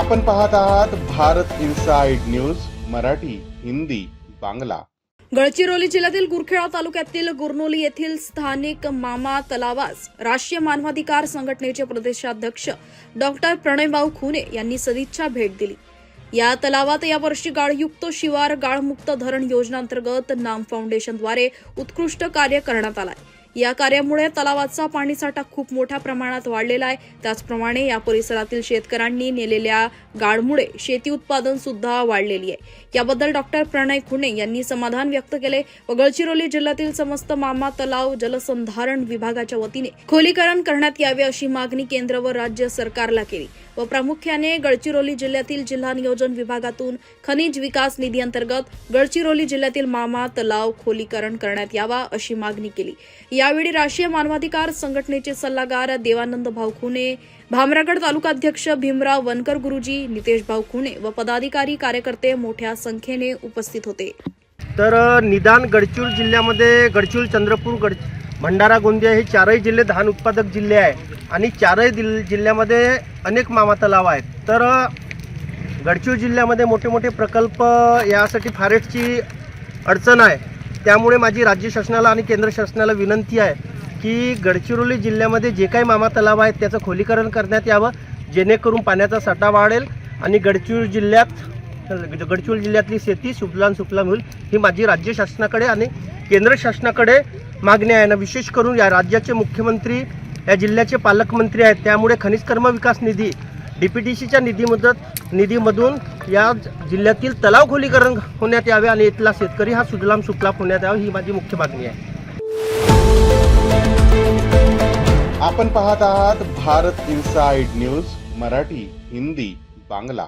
आपण पाहत आहात भारत इन्साइड न्यूज मराठी हिंदी बांगला. गडचिरोली जिल्ह्यातील गुरखेडा तालुक्यातील गुरनोली येथील स्थानिक मामा तलावास राष्ट्रीय मानवाधिकार संघटनेचे प्रदेशाध्यक्ष डॉक्टर प्रणयभाऊ खुने यांनी सदिच्छा भेट दिली. या तलावात यावर्षी गाळयुक्त शिवार गाळमुक्त धरण योजनांतर्गत नाम फाउंडेशनद्वारे उत्कृष्ट कार्य करण्यात आलाय. या कार्यामुळे तलावाचा पाणीसाठा खूप मोठ्या प्रमाणात वाढलेला आहे. त्याचप्रमाणे या परिसरातील शेतकऱ्यांनी नेलेल्या गाळमुळे शेती उत्पादन सुद्धा वाढलेली आहे. याबद्दल डॉक्टर प्रणय खुणे यांनी समाधान व्यक्त केले. व गडचिरोली जिल्ह्यातील समस्त मामा तलाव जलसंधारण विभागाच्या वतीने खोलीकरण करण्यात यावे अशी मागणी केंद्र व राज्य सरकारला केली व प्रामुख्याने गडचिरोली जिल्ह्यातील जिल्हा नियोजन विभागातून खनिज विकास निधी अंतर्गत गडचिरोली जिल्ह्यातील मामा तलाव खोलीकरण करण्यात यावा अशी मागणी केली. यावेळी राष्ट्रीय मानवाधिकार संघटनेचे सल्लागार देवानंद भाऊ खुने भामरागड तालुकाध्यक्ष भीमराव वनकर गुरुजी नितेश भाऊ खुने व पदाधिकारी कार्यकर्ते मोठ्या संख्येने उपस्थित होते. तर निदान गडचिरोली जिल्ह्यामध्ये गडचिरोली चंद्रपूर गड भंडारा गोंदिया हे चारही जिल्हे धान उत्पादक जिल्हे आहे आणि चारही दिल जिल्ह्यामध्ये अनेक मामा तलाव आहेत. तर गडचूर गडचिरोली जिल्ह्यामध्ये मोठे मोठे प्रकल्प यासाठी फॉरेस्टची अडचण आहे. त्यामुळे माझी राज्य शासनाला आणि केंद्र शासनाला विनंती आहे की गडचिरोली जिल्ह्यामध्ये जे काही मामा तलाव आहेत त्याचं खोलीकरण करण्यात यावं जेणेकरून पाण्याचा साठा वाढेल आणि गडचिरोली जिल्ह्यात गडचिरोली जिल्ह्यातली शेती सुफलान सुफलाम होईल ही माझी राज्य शासनाकडे आणि केंद्र शासनाकडे मागणी आहे. ना विशेष करून या राज्याचे मुख्यमंत्री या जिल्ह्याचे पालकमंत्री आहेत. त्यामुळे खनिज कर्म विकास निधी डी पी टी सीच्या निधीमधून निधीमधून या जिल्ह्यातील तलाव खोलीकरण होण्यात यावे आणि इथला शेतकरी हा सुजलाम सुफलाम होण्यात यावा ही माझी मुख्य मागणी आहे. आपण पाहत आहात भारत इन्साइड न्यूज मराठी हिंदी बांगला.